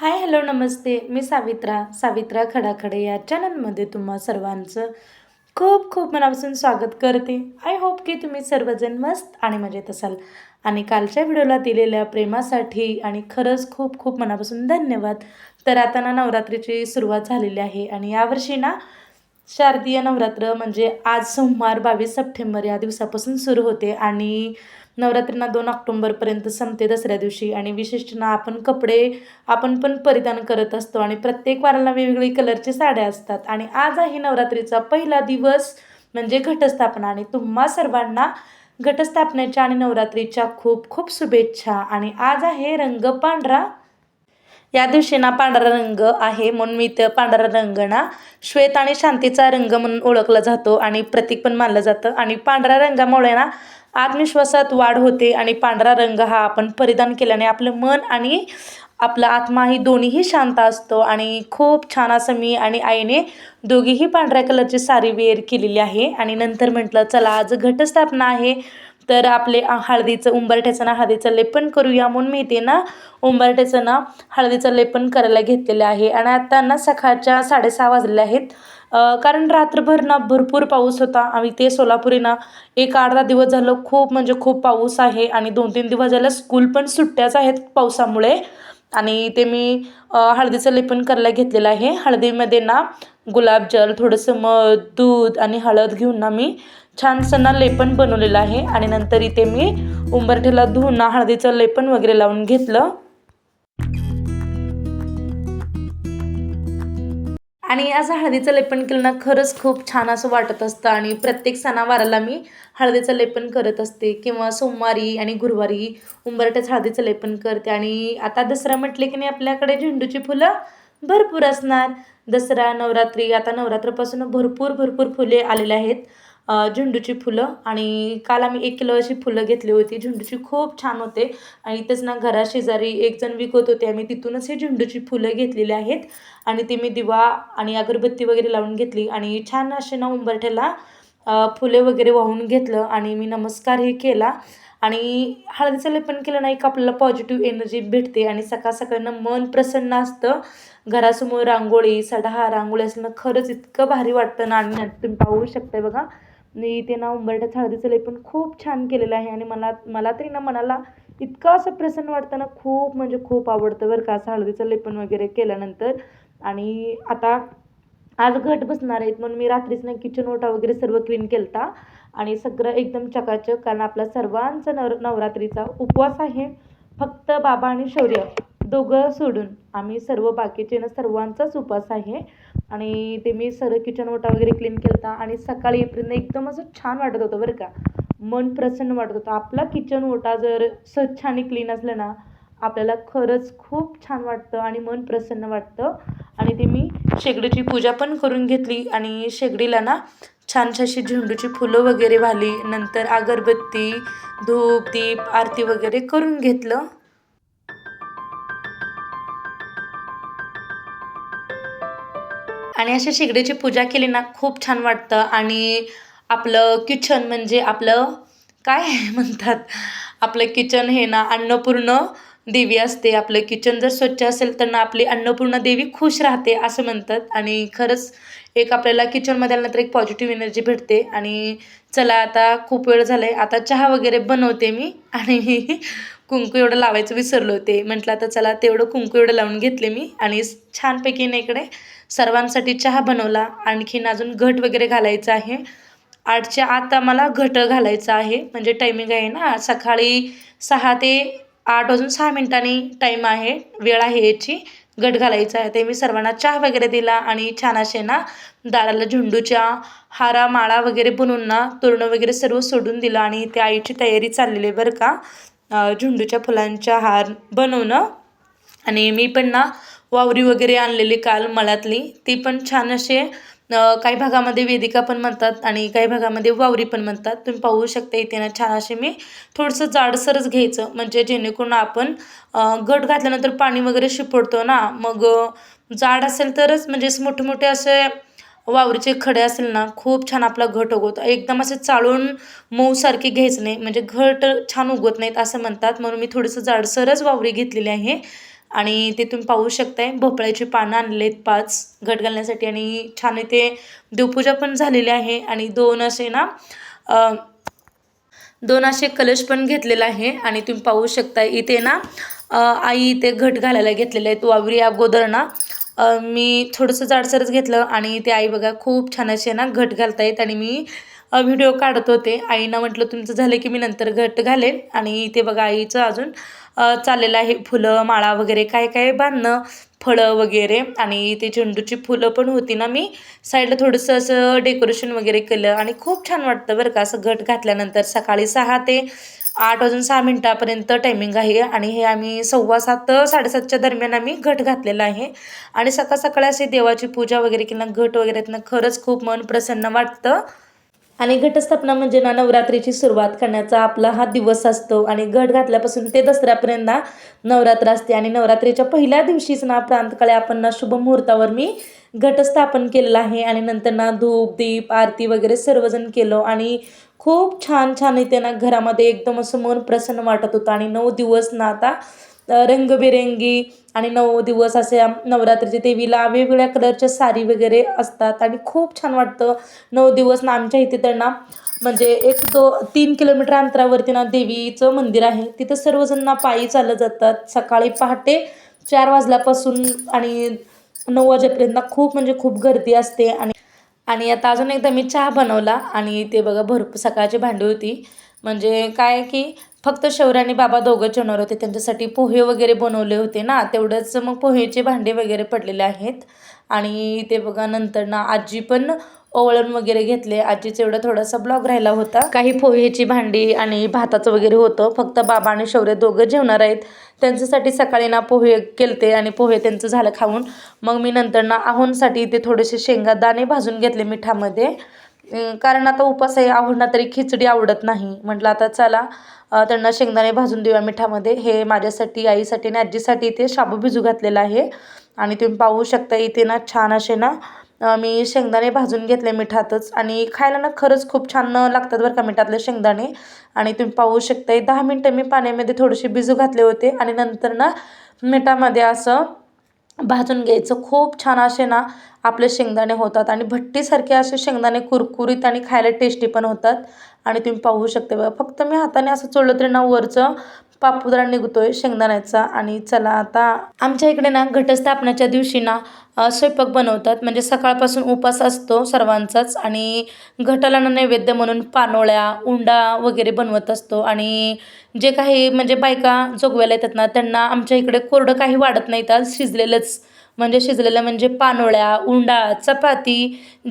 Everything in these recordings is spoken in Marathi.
हाय हॅलो नमस्ते. मी सावित्रा सावित्रा खडाखडे या चॅनलमध्ये तुम्हा सर्वांचं खूप खूप मनापासून स्वागत करते. आय होप की तुम्ही सर्वजण मस्त आणि मजेत असाल. आणि कालच्या व्हिडिओला दिलेल्या प्रेमासाठी आणि खरंच खूप खूप मनापासून धन्यवाद. तर आता ना नवरात्रीची सुरुवात झालेली आहे आणि यावर्षी ना शारदीय नवरात्र म्हणजे आज सोमवार बावीस सप्टेंबर या दिवसापासून सुरू होते आणि नवरात्रीना दोन ऑक्टोंबरपर्यंत संपते दसऱ्या दिवशी आणि विशिष्ट ना आपण कपडे आपण पण परिधान करत असतो आणि प्रत्येक वाराला वेगवेगळी कलरची साड्या असतात. आणि आज आहे नवरात्रीचा पहिला दिवस म्हणजे घटस्थापना आणि तुम्हा सर्वांना घटस्थापनेच्या आणि नवरात्रीच्या खूप खूप शुभेच्छा. आणि आज आहे रंग पांढरा. या दिवशी ना पांढरा रंग आहे म्हणून मी तर पांढरा रंग ना श्वेत आणि शांतीचा रंग म्हणून ओळखला जातो आणि प्रतीक पण मानलं जातं. आणि पांढऱ्या रंगामुळे ना आत्मविश्वासात वाढ होते आणि पांढरा रंग हा आपण परिधान केल्याने आपलं मन आणि आपला आत्मा ही दोन्हीही शांत असतो आणि खूप छान असं मी आणि आईने दोघीही पांढऱ्या कलरची सारी वेअर केलेली आहे. आणि नंतर म्हटलं चला आज घटस्थापना आहे तर आपले हळदीचं उंबरठ्याचं ना हळदीचं लेपन करूया. म्हणून मी ते ना उंबरठ्याचं ना हळदीचं लेपन करायला घेतलेलं आहे. आणि आता ना सकाळच्या साडेसहा वाजलेल्या आहेत. कारण रात्रभर ना भरपूर पाऊस होता. आम्ही ते सोलापुरी ना एक अर्धा दिवस झालं खूप म्हणजे खूप पाऊस आहे. आणि दोन तीन दिवस झालं स्कूल पण सुट्ट्याच आहेत पावसामुळे. आणि ते मी हळदीचं लेपन करायला घेतलेलं आहे. हळदीमध्ये ना गुलाबजल थोडंसं मध दूध आणि हळद घेऊन ना मी छानसं ना लेपन बनवलेलं आहे. आणि नंतर इथे मी उंबरठेला धुवून ना हळदीचं लेपन वगैरे लावून घेतलं. आणि असं हळदीचं लेपन केलं ना खरंच खूप छान असं वाटत असतं. आणि प्रत्येक सणावाराला मी हळदीचं लेपन करत असते. किंवा सोमवारी आणि गुरुवारी उंबरट्याच हळदीचं लेपन करते. आणि आता दसरा म्हटले की नाही आपल्याकडे झेंडूची फुलं भरपूर असणार. दसरा नवरात्री आता नवरात्रपासून भरपूर भरपूर फुले आलेले आहेत. झेंडूची फुलं आणि काल आम्ही एक किलो अशी फुलं घेतली होती. झेंडूची खूप छान होते. आणि इथंच ना घराशेजारी एक जण विकत होते. आम्ही तिथूनच हे झेंडूची फुलं घेतलेली आहेत. आणि ती मी दिवा आणि अगरबत्ती वगैरे लावून घेतली. आणि छान असे ना उंबरठ्याला फुले वगैरे वाहून घेतलं. आणि मी नमस्कारही केला. आणि हळदीचं लेपन केलं नाही का आपल्याला पॉझिटिव्ह एनर्जी भेटते. आणि सकाळ सकाळनं मन प्रसन्न असतं. घरासमोर रांगोळी सडा रांगोळी असणं खरंच इतकं भारी वाटतं ना. आणि तुम्ही पाहू शकताय बघा. मी ते ना उंबरठ्यात हळदीचं लेपन खूप छान केलेलं आहे. आणि मला मला तरी ना मनाला इतकं असं प्रसन्न वाटतं ना खूप म्हणजे खूप आवडतं बरं का असं हळदीचं लेपन वगैरे केल्यानंतर. आणि आता आज घट बसणार आहेत म्हणून मी रात्रीच ना किचन ओटा वगैरे सर्व क्लीन केलता. आणि सगळं एकदम चकाचक कारण आपला सर्वांचा नवर नवरात्रीचा उपवास आहे. फक्त बाबा आणि शौर्य दोघं सोडून आम्ही सर्व बाकीचे ना सर्वांचाच उपवास आहे. आणि ते मी सर किचन ओटा वगैरे क्लीन केलता आणि सकाळी येईपर्यंत एकदम असं छान वाटत होतं बरं का. मन प्रसन्न वाटत होतं. आपला किचन ओटा जर स्वच्छ आणि क्लीन असलं ना आपल्याला खरंच खूप छान वाटतं आणि मन प्रसन्न वाटतं. आणि ते मी शेगडीची पूजा पण करून घेतली आणि शेगडीला ना छानशी अशी झेंडूची फुलं वगैरे वाली नंतर अगरबत्ती धूप दीप आरती वगैरे करून घेतलं. आणि अशा शेगडीची पूजा केली ना खूप छान वाटतं. आणि आपलं किचन म्हणजे आपलं काय म्हणतात? आपलं किचन हे ना अन्नपूर्ण देवी असते. आपलं किचन जर स्वच्छ असेल तर ना आपली अन्नपूर्ण देवी खुश राहते असं म्हणतात. आणि खरंच एक आपल्याला किचनमध्ये आल्यानंतर एक पॉझिटिव्ह एनर्जी भेटते. आणि चला आता खूप वेळ झाला आहे आता चहा वगैरे बनवते मी. आणि कुंकू एवढं लावायचं विसरलो होते. म्हटलं आता चला तेवढं कुंकू एवढं लावून घेतले मी आणि छानपैकी ना इकडे सर्वांसाठी चहा बनवला. आणखीन अजून घट वगैरे घालायचं आहे. आठच्या आत आम्हाला घट घालायचं आहे. म्हणजे टायमिंग आहे ना. सकाळी सहा ते आठ वाजून सहा मिनिटांनी टाईम आहे. वेळ आहे याची. घट घालायचा आहे. ते मी सर्वांना चहा वगैरे दिला आणि छान असे ना दाराला झेंडूच्या हारा माळा वगैरे बनवून ना तोरणं वगैरे सर्व सोडून दिलं आणि त्या आईची तयारी चाललेली आहे बरं का. झेंडूच्या फुलांच्या हार बनवणं. आणि मी पण ना वावरी वगैरे आणलेली काल मळ्यातली. ती पण छान असे काही भागामध्ये वेदिका पण म्हणतात आणि काही भागामध्ये वावरी पण म्हणतात. तुम्ही पाहू शकता इथे ना छान असे मी थोडंसं जाडसरच घ्यायचं. म्हणजे जेणेकरून आपण गट घातल्यानंतर पाणी वगैरे शिपडतो ना. मग जाड असेल तरच म्हणजे मोठे मोठे असे वावरीचे खडे असेल ना खूप छान आपला घट उगवतो. एकदम असे चाळून मऊसारखे घ्यायचं नाही. म्हणजे घट छान उगवत नाहीत असं म्हणतात. म्हणून मी थोडंसं जाडसरच वावरी घेतलेली आहे. आणि ते तुम्ही पाहू शकताय भोपळ्याची पानं आणलेत आहेत पाच घट घालण्यासाठी आणि छान इथे देवपूजा पण झालेली आहे. आणि दोन असे ना दोन असे कलश पण घेतलेला आहे. आणि तुम्ही पाहू शकता इथे ना आई इथे घट घालायला घेतलेले आहेत वावरी अगोदर ना. मी थोडंसं जाडसरच घेतलं आणि ते आई बघा खूप छान असे ना घट घालतायत आणि मी व्हिडिओ काढत होते. आईना म्हटलं तुमचं झालं की मी नंतर घट घालेन. आणि ते बघा आईचं अजून चाललेलं आहे फुलं माळा वगैरे काय काय बांधणं फळं वगैरे. आणि ते झेंडूची फुलं पण होती ना मी साईडला थोडंसं असं डेकोरेशन वगैरे केलं आणि खूप छान वाटतं बरं का असं घट घातल्यानंतर सकाळी सहा ते आठ वाजून सहा मिनटापर्यंत टायमिंग आहे आणि हे आम्ही सव्वा सात साडेसातच्या दरम्यान आम्ही घट घातलेला आहे. आणि सकाळ सकाळी असे देवाची पूजा वगैरे केलं घट वगैरे ना खरंच खूप मन प्रसन्न वाटतं. आणि घटस्थापना म्हणजे ना नवरात्रीची सुरुवात करण्याचा आपला हा दिवस असतो. आणि घट घातल्यापासून ते दसऱ्यापर्यंत ना नवरात्र असते. आणि नवरात्रीच्या पहिल्या दिवशीच ना प्रांतकाळी आपण ना शुभ मुहूर्तावर मी घटस्थापन केलेलं आहे आणि नंतर ना धूप दीप आरती वगैरे सर्वजण केलं आणि खूप छान छान इथे ना घरामध्ये एकदम असं मन प्रसन्न वाटत होतं. आणि नऊ दिवस ना आता रंगबेरंगी आणि नऊ दिवस असे नवरात्रीच्या देवीला वेगवेगळ्या कलरच्या साडी वगैरे असतात आणि खूप छान वाटतं. नऊ दिवस ना आमच्या इथे तर ना म्हणजे एक दो तीन किलोमीटर अंतरावरती ना देवीचं मंदिर आहे. तिथं सर्वजण ना पायी चालत जातात. सकाळी पहाटे चार वाजल्यापासून आणि नऊ वाजेपर्यंत खूप म्हणजे खूप गर्दी असते आणि आणि आता अजून एकदा मी चहा बनवला आणि ते बघा भरपूर सकाळची भांडी होती. म्हणजे काय की फक्त शौर्य आणि बाबा दोघं जेवणार होते. त्यांच्यासाठी पोहे वगैरे बनवले होते ना. तेवढंच मग पोहेचे भांडे वगैरे पडलेले आहेत. आणि ते बघा नंतर ना आजी पण ओवळण वगैरे घेतले. आजीचं एवढा थोडासा ब्लॉग राहिला होता. काही पोहेची भांडी आणि भाताचं वगैरे होतं. फक्त बाबा आणि शौर्य दोघं जेवणार आहेत. त्यांच्यासाठी सकाळी ना पोहे केलते आणि पोहे त्यांचं झालं खाऊन. मग मी नंतर ना आहोंसाठी इथे थोडेसे शेंगा दाणे भाजून घेतले मिठामध्ये. कारण आता उपास आहे आहोंना तरी खिचडी आवडत नाही. म्हटलं आता चला त्यांना शेंगदाणे भाजून देऊया मिठामध्ये. हे माझ्यासाठी आईसाठी आणि आजीसाठी इथे शाबू भिजू घातलेला आहे. आणि तुम्ही पाहू शकता इथे ना छान असे ना मी शेंगदाणे भाजून घेतले मिठातच. आणि खायला ना खरंच खूप छान लागतात बरं का मिठातले शेंगदाणे. आणि तुम्ही पाहू शकता दहा मिनटं मी पाण्यामध्ये थोडेसे भिजू घातले होते. आणि नंतर ना मिठामध्ये असं भाजून घ्यायचं. खूप छान असे ना आपले शेंगदाणे होतात. आणि भट्टीसारखे असे शेंगदाणे कुरकुरीत आणि खायला टेस्टी पण होतात. आणि तुम्ही पाहू शकते बघा फक्त मी हाताने असं चोळलं तरी ना वरचं पापुद्रा निघतोय शेंगदाण्याचा. आणि चला आता आमच्या इकडे ना घटस्थापनाच्या दिवशी ना स्वयंपाक बनवतात. म्हणजे सकाळपासून उपास असतो सर्वांचाच. आणि घटाला नैवेद्य म्हणून पानोळ्या उंडा वगैरे बनवत असतो. आणि जे काही म्हणजे बायका जोगव्याला येतात ना त्यांना आमच्या इकडे कोरडं काही वाढत नाही. तर शिजलेलंच. म्हणजे शिजलेलं म्हणजे पानोळ्या उंडा चपाती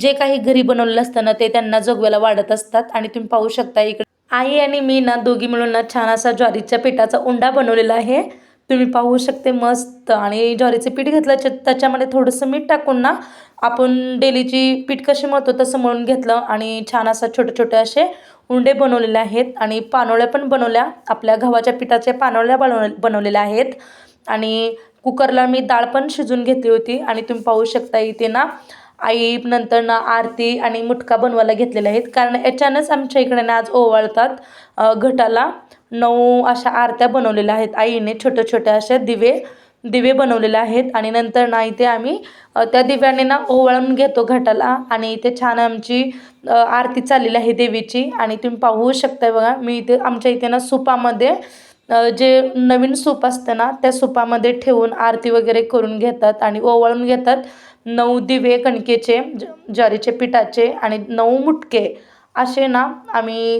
जे काही घरी बनवलेलं असतं ना ते त्यांना जोगव्याला वाढत असतात. आणि तुम्ही पाहू शकता इकडे आई आणि मी ना दोघी मिळून ना छान असा ज्वारीच्या पिठाचा उंडा बनवलेला आहे. तुम्ही पाहू शकते मस्त. आणि ज्वारीचे पीठ घेतलं त्याच्यामध्ये थोडंसं मीठ टाकून ना आपण डेलीची पीठ कशी मळतो तसं मळून घेतलं आणि छान असं छोटे छोटे असे उंडे बनवलेले आहेत. आणि पानोळ्या पण बनवल्या. आपल्या गव्हाच्या पिठाच्या पानोळ्या बनव बनवलेल्या आहेत. आणि कुकरला मी डाळ पण शिजून घेतली होती. आणि तुम्ही पाहू शकता इथे ना आई नंतर ना आरती आणि मुटका बनवायला घेतलेले आहेत. कारण याच्यानंच आमच्या इकडे ना आज ओवाळतात घटाला नऊ अशा आरत्या बनवलेल्या आहेत. आईने छोट्या छोट्या अशा दिवे दिवे बनवलेले आहेत आणि नंतर ना इथे आम्ही त्या दिव्याने ना ओवाळून घेतो घटाला आणि इथे छान आमची आरती चाललेली आहे देवीची. आणि तुम्ही पाहू शकता बघा मी इथे आमच्या इथे ना सुपामध्ये जे नवीन सूप असतं ना त्या सुपामध्ये ठेवून आरती वगैरे करून घेतात आणि ओवाळून घेतात. नऊ दिवे कणकेचे ज ज्वारीचे पिठाचे आणि नऊ मुटके असे ना आम्ही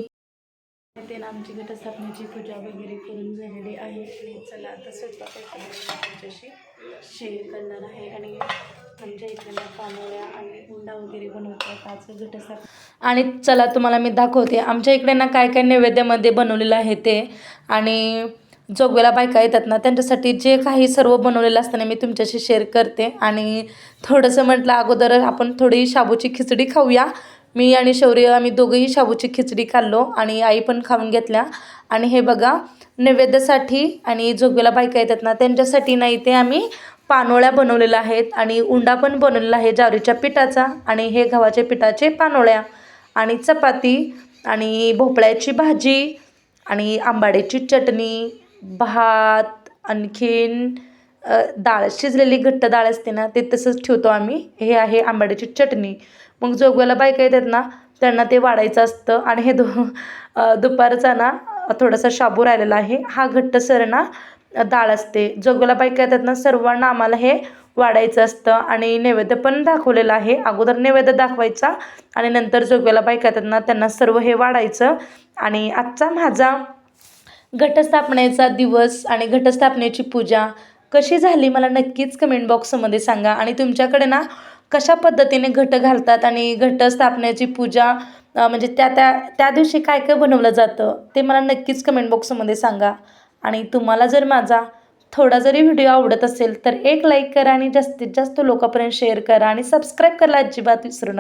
ते आमची घटस्थापनेची पूजा वगैरे करून झालेली आहे. आणि चला आता स्वयंपाक तुमच्याशी शेअर करणार आहे. आणि आमच्या इकडे ना आणि हुंडा वगैरे बनवतात. आज घटस्थापना आणि चला तुम्हाला मी दाखवते. आमच्या इकडे ना काय काय नैवेद्यामध्ये बनवलेलं आहे ते. आणि जोगवेला बायका येतात ना त्यांच्यासाठी जे काही सर्व बनवलेलं असताना मी तुमच्याशी शेअर करते. आणि थोडंसं म्हटलं अगोदर आपण थोडी शाबूची खिचडी खाऊया. मी आणि शौर्य आम्ही दोघंही शाबूची खिचडी खाल्लो आणि आई पण खाऊन घेतल्या. आणि हे बघा नैवेद्यासाठी आणि जोगवेला बायका येतात ना त्यांच्यासाठी नाही ते आम्ही पानोळ्या बनवलेल्या आहेत आणि उंडा पण बनवलेला आहे ज्वारीच्या पिठाचा आणि हे गव्हाच्या पिठाचे पानोळ्या आणि चपाती आणि भोपळ्याची भाजी आणि आंबाड्याची चटणी भात आणखीन डाळ शिजलेली घट्ट डाळ असते ना ते तसंच ठेवतो आम्ही. हे आहे आंबाड्याची चटणी. मग जोगव्याला बायका येतात ना त्यांना ते वाढायचं असतं. आणि हे दु दुपारचा ना थोडासा शाबू राहिलेला आहे. हा घट्टसर ना डाळ असते. जोगव्याला बायका येतात ना सर्वांना आम्हाला हे वाढायचं असतं. आणि नैवेद्य पण दाखवलेलं आहे. अगोदर नैवेद्य दाखवायचा आणि नंतर जोगव्याला बायका येतात ना त्यांना सर्व हे वाढायचं. आणि आजचा माझा घटस्थापनेचा दिवस आणि घटस्थापनेची पूजा कशी झाली मला नक्कीच कमेंट बॉक्समध्ये सांगा. आणि तुमच्याकडे ना कशा पद्धतीने घट घालतात आणि घटस्थापनेची पूजा म्हणजे त्या त्या त्या दिवशी काय काय बनवलं जातं ते मला नक्कीच कमेंट बॉक्समध्ये सांगा. आणि तुम्हाला जर माझा थोडा जरी व्हिडिओ आवडत असेल तर एक लाईक करा आणि जास्तीत जास्त लोकांपर्यंत शेअर करा आणि सबस्क्राईब करायला अजिबात विसरू नका.